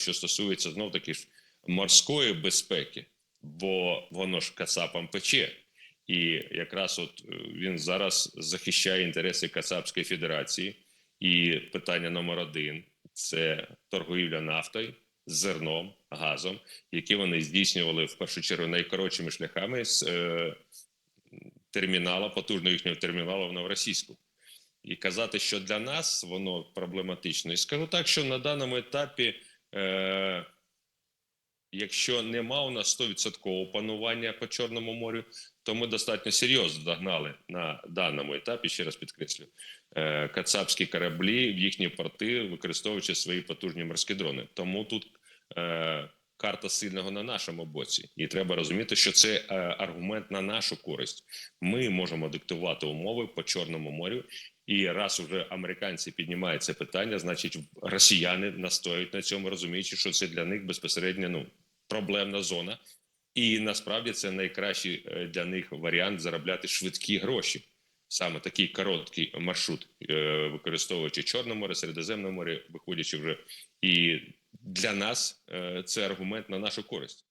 що стосується знов таки ж морської безпеки, бо воно ж кацапам пече. І якраз от е, він зараз захищає інтереси Кацапської Федерації. І питання номер один це торгівля нафтою, зерном, газом, які вони здійснювали в першу чергу найкоротшими шляхами з е, термінала, потужного їхнього терміналу в Новоросійську. І казати, що для нас воно проблематично. І скажу так, що на даному етапі, е, якщо нема у нас 100% панування по Чорному морю, то ми достатньо серйозно догнали на даному етапі, ще раз підкреслю, е, кацапські кораблі в їхні порти, використовуючи свої потужні морські дрони. Тому тут е, карта сильного на нашому боці, і треба розуміти, що це е, аргумент на нашу користь. Ми можемо диктувати умови по Чорному морю. І раз уже американці піднімають це питання, значить росіяни настоюють на цьому, розуміючи, що це для них безпосередньо ну проблемна зона, і насправді це найкращий е, для них варіант заробляти швидкі гроші. Саме такий короткий маршрут, е, використовуючи Чорне море, Середземне море, виходячи вже і для нас е, це аргумент на нашу користь.